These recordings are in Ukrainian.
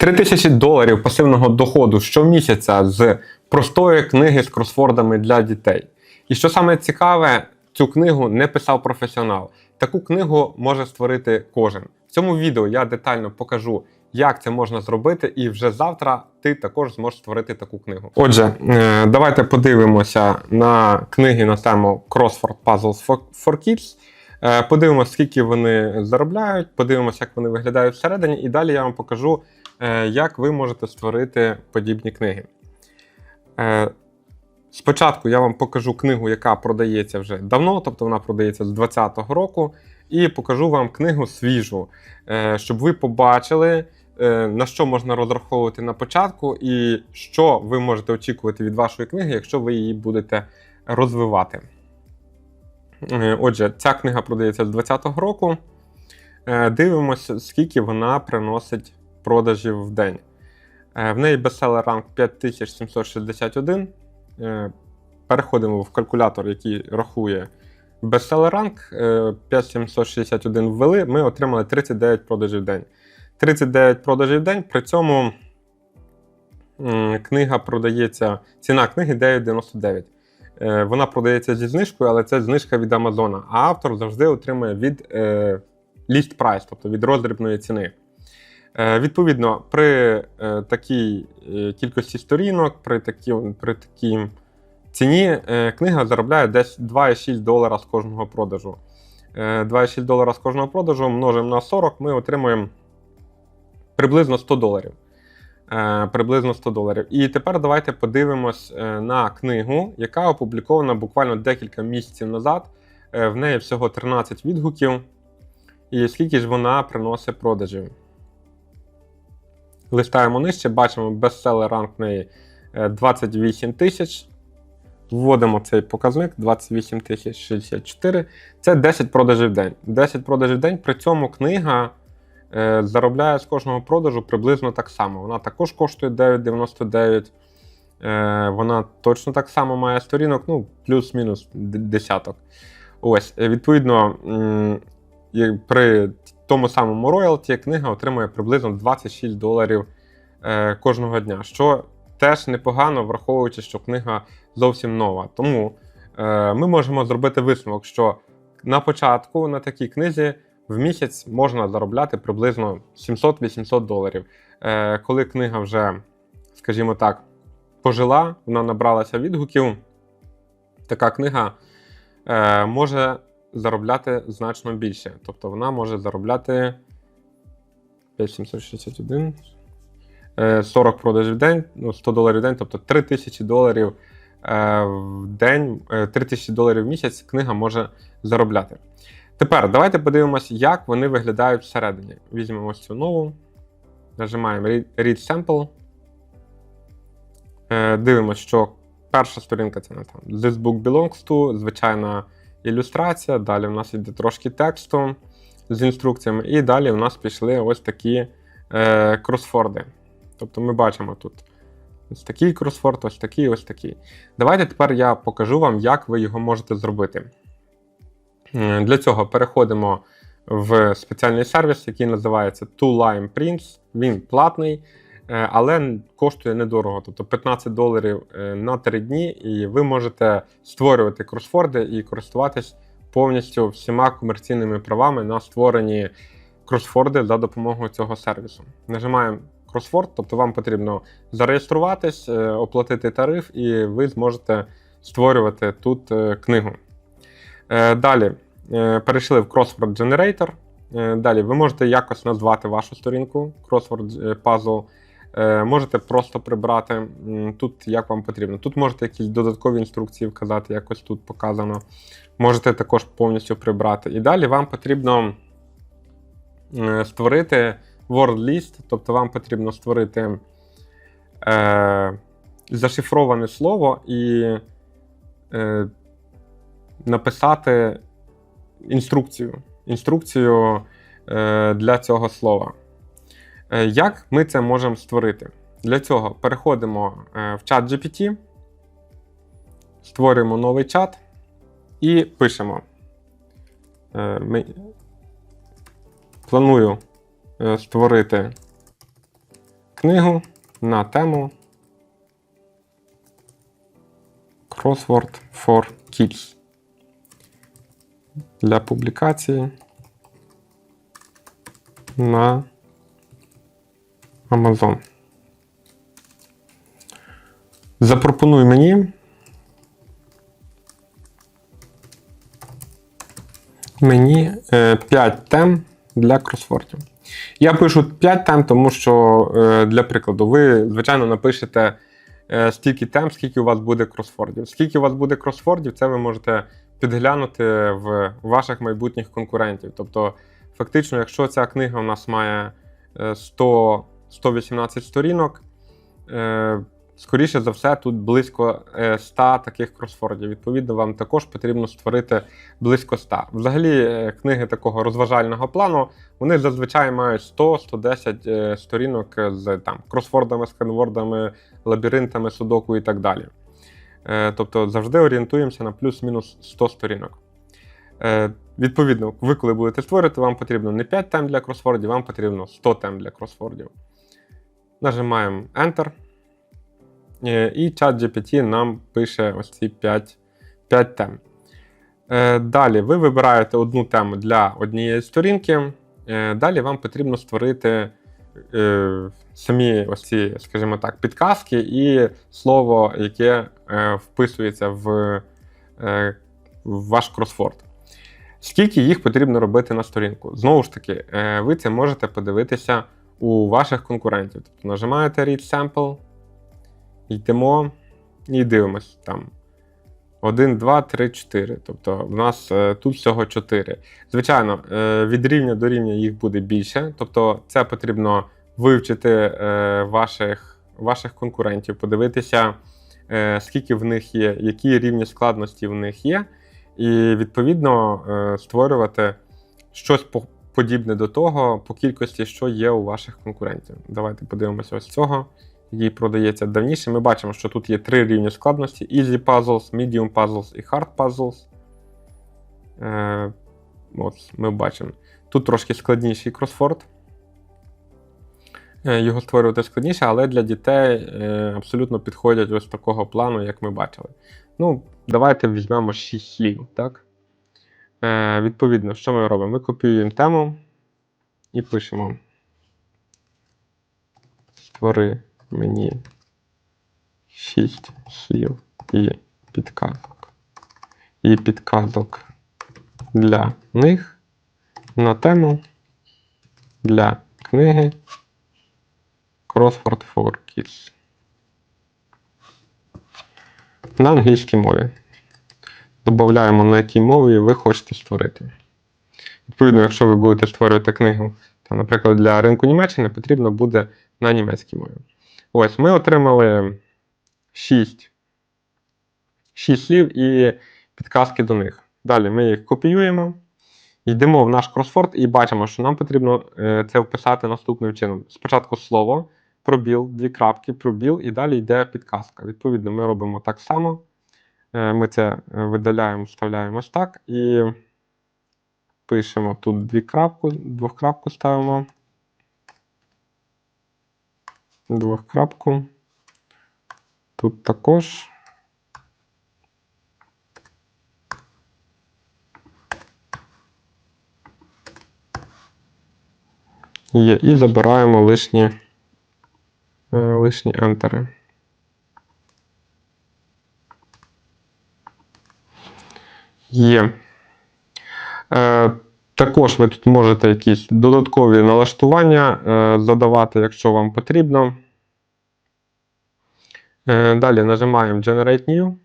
3000 доларів пасивного доходу щомісяця з простої книги з кросвордами для дітей. І що саме цікаве, цю книгу не писав професіонал. Таку книгу може створити кожен. В цьому відео я детально покажу, як це можна зробити, і вже завтра ти також зможеш створити таку книгу. Отже, е, давайте подивимося на книги на тему Crossword Puzzles for- Kids. Е, Подивимося, скільки вони заробляють, подивимося, як вони виглядають всередині, і далі я вам покажу, як ви можете створити подібні книги. Е, Спочатку я вам покажу книгу, яка продається вже давно, тобто вона продається з 2020 року, і покажу вам книгу свіжу, е, щоб ви побачили, е, на що можна розраховувати на початку, і що ви можете очікувати від вашої книги, якщо ви її будете розвивати. Е, Отже, ця книга продається з 2020 року. Е, Дивимося, скільки вона приносить продажів в день. Е, В неї бестселер ранг 5761. Е, Переходимо в калькулятор, який рахує бестселер ранг. Е, 5761 ввели, ми отримали 39 продажів в день. 39 продажів в день, при цьому книга продається, ціна книги 9,99. Е, Вона продається зі знижкою, але це знижка від Амазона. А автор завжди отримує від е, list price, тобто від роздрібної ціни. Е, Відповідно, при е, такій е, кількості сторінок, при такій, при такій ціні книга заробляє десь 2,6 долара з кожного продажу. Е, 2,6 долара з кожного продажу множимо на 40, ми отримуємо приблизно 100 доларів. Приблизно 100 доларів. І тепер давайте подивимось на книгу, яка опублікована буквально декілька місяців назад. В неї всього 13 відгуків. І скільки ж вона приносить продажів? Листаємо нижче, бачимо бестселер ранг в неї е, 28 тисяч. Вводимо цей показник 28 тисяч 64. Це 10 продажів в день. 10 продажів в день. При цьому книга е, заробляє з кожного продажу приблизно так само. Вона також коштує 9,99. Е, вона точно так само має сторінок, ну, плюс-мінус десяток. Ось, е, відповідно, при тому самому роялті книга отримує приблизно 26 доларів е, кожного дня, що теж непогано, враховуючи, що книга зовсім нова. Тому е, ми можемо зробити висновок, що на початку на такій книзі в місяць можна заробляти приблизно 700-800 доларів. Е, коли книга вже, скажімо так, пожила, вона набралася відгуків, така книга е, може заробляти значно більше. Тобто вона може заробляти 5761, е, 40 продажів в день, ну, 100 доларів в день, тобто 3000 доларів е, в день, е, 3000 доларів в місяць книга може заробляти. Тепер давайте подивимося, як вони виглядають всередині. Візьмемо ось цю нову, нажимаємо Read Sample. Е, Дивимося, що перша сторінка це не там This book belongs to, звичайна ілюстрація. Далі в нас йде трошки тексту з інструкціями, і далі в нас пішли ось такі е, кросфорди. Тобто ми бачимо тут ось такий кросфорд, ось такий, ось такий. Давайте тепер я покажу вам, як ви його можете зробити. Для цього переходимо в спеціальний сервіс, який називається Two Lime Prints. Він платний, але коштує недорого, тобто 15 доларів е, на 3 дні, і ви можете створювати кросфорди і користуватись повністю всіма комерційними правами на створені кросфорди за допомогою цього сервісу. Нажимаємо кросфорд, тобто вам потрібно зареєструватись, е, оплатити тариф, і ви зможете створювати тут е, книгу. Е, Далі е, перейшли в Crossword Generator. Е, Далі ви можете якось назвати вашу сторінку Crossword е, Puzzle. Е, Можете просто прибрати тут, як вам потрібно. Тут можете якісь додаткові інструкції вказати, якось тут показано. Можете також повністю прибрати. І далі вам потрібно е, створити word list, тобто вам потрібно створити е, зашифроване слово і е, написати інструкцію. Інструкцію е, для цього слова. Е, Як ми це можемо створити? Для цього переходимо е, в чат GPT, створюємо новий чат і пишемо. Е, Ми... Планую створити книгу на тему Crossword for Kids для публікації на Amazon. Запропонуй мені. Мені 5 тем для кросвордів. Я пишу 5 тем, тому що, е, для прикладу, ви, звичайно, напишете е, стільки тем, скільки у вас буде кросвордів. Скільки у вас буде кросвордів, це ви можете підглянути в ваших майбутніх конкурентів. Тобто, фактично, якщо ця книга у нас має е, 100, 118 сторінок, е, скоріше за все, тут близько е, 100 таких кросвордів. Відповідно, вам також потрібно створити близько 100. Взагалі, е, книги такого розважального плану вони зазвичай мають 100-110 е, сторінок з там кросвордами, сканвордами, лабіринтами, судоку і так далі. Е, Тобто завжди орієнтуємося на плюс-мінус 100 сторінок. Е, Відповідно, ви коли будете створювати, вам потрібно не 5 тем для кросвордів, вам потрібно 100 тем для кросвордів. Нажимаємо Enter. Е, І чат GPT нам пише ось ці 5, 5 тем. Е, Далі ви вибираєте одну тему для однієї сторінки. Е, Далі вам потрібно створити самі ось ці, скажімо так, підказки і слово, яке вписується в, ваш кросворд. Скільки їх потрібно робити на сторінку? Знову ж таки, ви це можете подивитися у ваших конкурентів. Тобто нажимаєте Read Sample, йдемо і дивимось там. 1, 2, 3, 4. Тобто в нас е, тут всього 4. Звичайно, е, від рівня до рівня їх буде більше. Тобто, це потрібно вивчити е, ваших, ваших конкурентів, подивитися, е, скільки в них є, які рівні складності в них є, і відповідно е, створювати щось по- подібне до того по кількості, що є у ваших конкурентів. Давайте подивимося ось цього який продається давніше, ми бачимо, що тут є три рівні складності: Easy Puzzles, Medium Puzzles і Hard Puzzles. Е, от, Ми бачимо. Тут трошки складніший кросфорд. Е, його створювати складніше, але для дітей е, абсолютно підходять ось такого плану, як ми бачили. Ну, давайте візьмемо 6 слів. Так? Е, відповідно, що ми робимо? Ми копіюємо тему і пишемо. Створи мені 6 слів і підказок. І підказок для них на тему для книги Crossword for Kids. На англійській мові. Додаємо, на якій мові ви хочете створити. Відповідно, якщо ви будете створювати книгу, там, наприклад, для ринку Німеччини, потрібно буде на німецькій мові. Ось, ми отримали 6, 6 слів і підказки до них. Далі ми їх копіюємо, йдемо в наш кросфорд і бачимо, що нам потрібно е, це вписати наступним чином. Спочатку слово, пробіл, дві крапки, пробіл, і далі йде підказка. Відповідно, ми робимо так само. Е, Ми це е, видаляємо, вставляємо ось так і пишемо тут дві крапку, двохкрапку ставимо. Двохкрапку. Тут також. Є. І забираємо лишні, е, лишні ентери. Є. Е, також ви тут можете якісь додаткові налаштування е, задавати, якщо вам потрібно. Е, далі нажимаємо Generate New.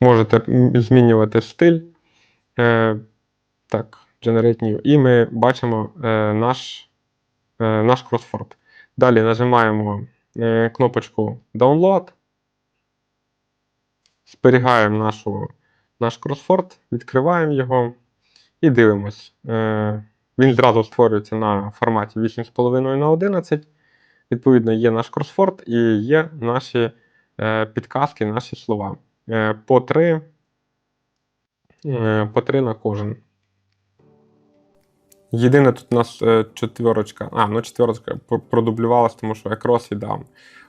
Можете змінювати стиль. Е, так, Generate New. І ми бачимо е, наш, е, наш кросфорд. Далі нажимаємо е, кнопочку Download. Зберігаємо нашу, наш кросфорд, відкриваємо його і дивимось. Е, він зразу створюється на форматі 8,5 на 11. Відповідно, є наш кросфорд і є наші е, підказки, наші слова. Е, по, три, е, по три на кожен. Єдине тут у нас е, четверочка. А, ну четверочка продублювалась, тому що across і down.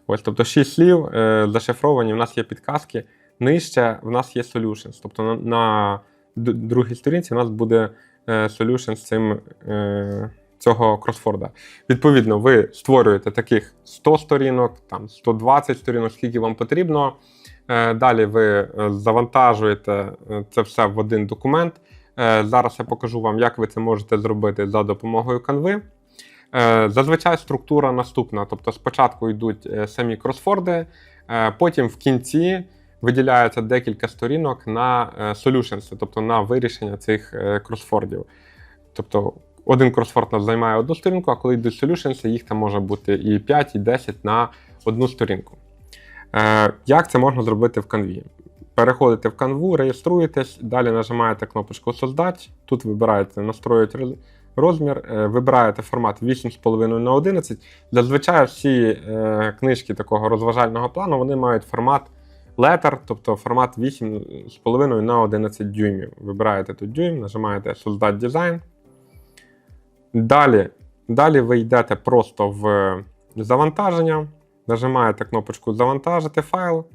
Ось, тобто шість слів е, зашифровані, в нас є підказки. Нижче в нас є solutions. Тобто на, на другій сторінці у нас буде е, solution з цим, е, цього кросфорда. Відповідно, ви створюєте таких 100 сторінок, там 120 сторінок, скільки вам потрібно. Е, Далі ви завантажуєте це все в один документ. Зараз я покажу вам, як ви це можете зробити за допомогою канви. Зазвичай структура наступна. Тобто спочатку йдуть самі кросфорди, потім в кінці виділяється декілька сторінок на е, solutions, тобто на вирішення цих е, кросфордів. Тобто один кросфорд нас займає одну сторінку, а коли йдуть solutions, їх там може бути і 5, і 10 на одну сторінку. Е, Як це можна зробити в канві? Переходите в канву, реєструєтесь, далі нажимаєте кнопочку Создать. Тут вибираєте настроїти розмір, е, вибираєте формат 8,5 на 11. Зазвичай всі е, книжки такого розважального плану вони мають формат letter, тобто формат 8,5 на 11 дюймів. Вибираєте тут дюйм, нажимаєте Создать дизайн. Далі, далі ви йдете просто в завантаження, нажимаєте кнопочку Завантажити файл,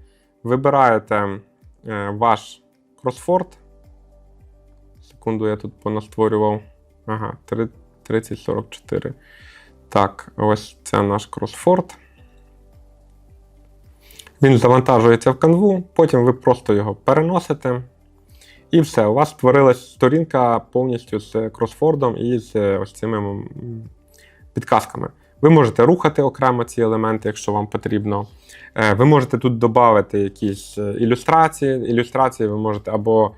вибираєте е, ваш кросфорд. Секунду, я тут понастворював. Ага, 3044. Так, ось це наш кросфорд. Він завантажується в канву, потім ви просто його переносите. І все, у вас створилась сторінка повністю з кросфордом і з е, ось цими підказками. Ви можете рухати окремо ці елементи, якщо вам потрібно. Е, Ви можете тут додати якісь е, ілюстрації. Ілюстрації ви можете або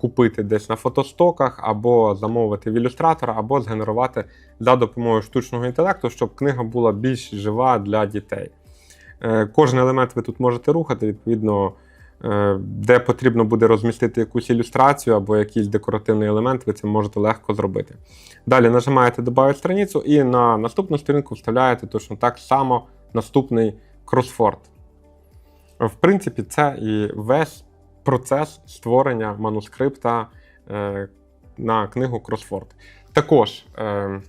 купити десь на фотостоках, або замовити в ілюстратора, або згенерувати за допомогою штучного інтелекту, щоб книга була більш жива для дітей. Е, Кожен елемент ви тут можете рухати, відповідно, е, де потрібно буде розмістити якусь ілюстрацію або якийсь декоративний елемент, ви це можете легко зробити. Далі нажимаєте «Добавити страницю і на наступну сторінку вставляєте точно так само наступний кросфорд. В принципі, це і весь процес створення манускрипта е, на книгу Кросфорд. Також е,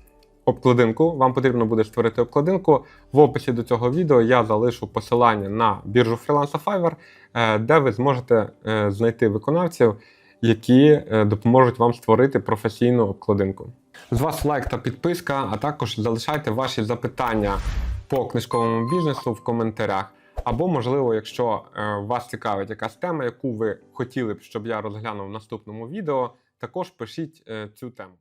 обкладинку. Вам потрібно буде створити обкладинку. В описі до цього відео я залишу посилання на біржу фріланса Fiverr, е, де ви зможете е, знайти виконавців, які е, допоможуть вам створити професійну обкладинку. З вас лайк та підписка, а також залишайте ваші запитання по книжковому бізнесу в коментарях. Або, можливо, якщо вас цікавить якась тема, яку ви хотіли б, щоб я розглянув в наступному відео, також пишіть цю тему.